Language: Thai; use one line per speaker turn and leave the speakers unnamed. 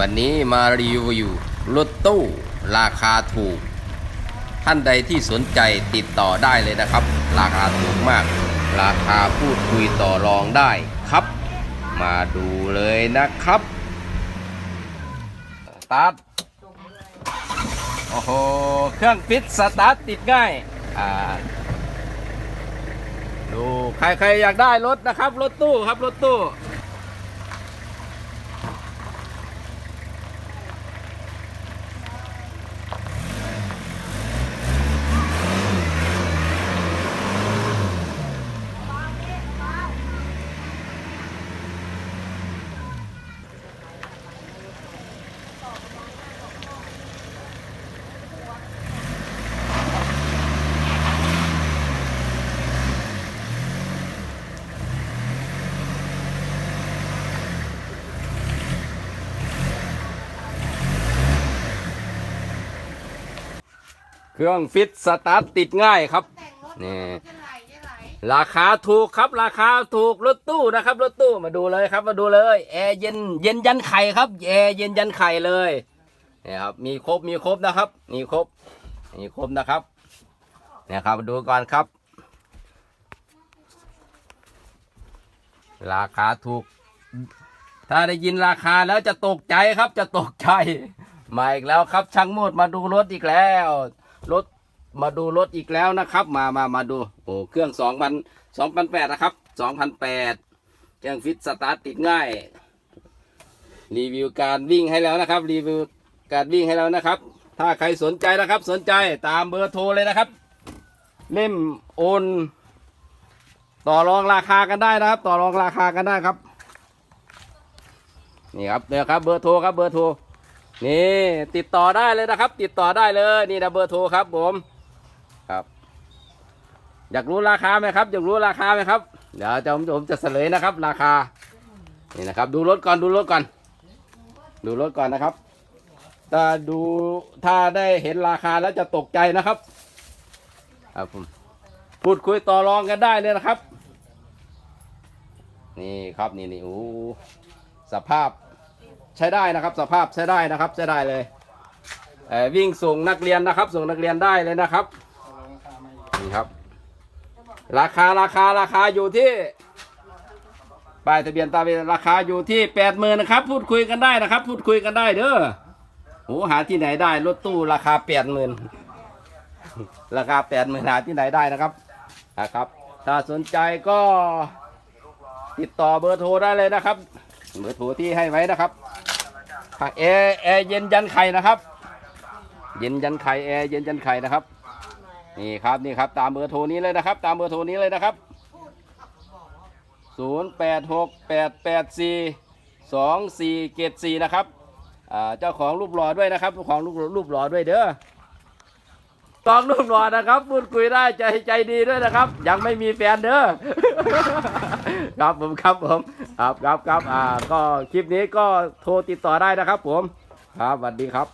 วันนี้มารีวิวรถตู้ราคาถูก ท่านใดที่สนใจติดต่อได้เลยนะครับ ราคาถูกมาก ราคาพูดคุยต่อรองได้ครับ มาดูเลยนะครับสตาร์ทโอ้โห เครื่องฟิตสตาร์ทติดง่ายอ่าดูใครใครอยากได้รถนะครับ รถตู้ครับ รถตู้ เครื่องฟิตสตาร์ทติดง่ายครับ นี่ ราคาถูกครับ ราคาถูกรถตู้นะครับรถตู้มาดูเลยครับมาดูเลยแอร์เย็นเย็นยันไข่ครับแอร์เย็นยันไข่เลยนี่ครับมีครบมีครบนะครับมีครบมีครบนะครับเนี่ยครับมาดูก่อนครับ ราคาถูก ถ้าได้ยินราคาแล้วจะตกใจครับจะตกใจ มาอีกแล้วครับช่างโมดมาดูรถอีกแล้ว รถมาดูรถอีกแล้วนะครับ มามามาดูโอ้เครื่องสองพันสองพันแปดนะครับสองพันแปดเครื่องฟิตสตาร์ทติดง่าย รีวิวการวิ่งให้แล้วนะครับ รีวิวการวิ่งให้แล้วนะครับ ถ้าใครสนใจนะครับ สนใจตามเบอร์โทรเลยนะครับ เล่มโอนต่อรองราคากันได้นะครับ ต่อรองราคากันได้ครับ นี่ครับเนี่ยครับเบอร์โทรครับเบอร์โทร นี่ติดต่อได้เลยนะครับ ติดต่อได้เลยนี่นะเบอร์โทรครับผมครับ อยากรู้ราคาไหมครับ อยากรู้ราคาไหมครับ เดี๋ยวจะผมผมจะเฉลยนะครับ ราคา นี่นะครับ ดูรถก่อนดูรถก่อน ดูรถก่อนนะครับถ้าดูถ้าได้เห็นราคาแล้วจะตกใจนะครับครับผมพูดคุยต่อรองกันได้เลยนะครับ นี่ครับนี่นี่โอ้สภาพ ใช้ได้นะครับ สภาพใช้ได้นะครับใช้ได้เลยเอ่อวิ่งส่งนักเรียนนะครับ ส่งนักเรียนได้เลยนะครับนี่ครับ ราคาราคาราคาอยู่ที่ป้ายทะเบียนตาเวนราคาอยู่ที่แปดหมื่นนะครับ พูดคุยกันได้นะครับ พูดคุยกันได้เด้อโอ้หาที่ไหนได้รถตู้ราคาแปดหมื่นราคาแปดหมื่นหาที่ไหนได้นะครับนะครับ ถ้าสนใจก็ติดต่อเบอร์โทรได้เลยนะครับ เบอร์โทรที่ให้ไว้นะครับแอร์แอร์เย็นยันไข่นะครับ เย็นยันไข่แอร์เย็นยันไข่นะครับ นี่ครับนี่ครับตามเบอร์โทรนี้เลยนะครับ ตามเบอร์โทรนี้เลยนะครับศูนย์แปดหกแปดแปดสี่สองสี่เจ็ดสี่นะครับเจ้าของรูปหล่อด้วยนะครับเจ้าของรูปรูปหล่อด้วยเด้อ ตองรูปหล่อนะครับ พูดคุยได้ใจใจดีด้วยนะครับ ยังไม่มีแฟนเด้อครับผมครับผมครับครับครับอ่าก็คลิปนี้ก็โทรติดต่อได้นะครับ ผมครับสวัสดีครับ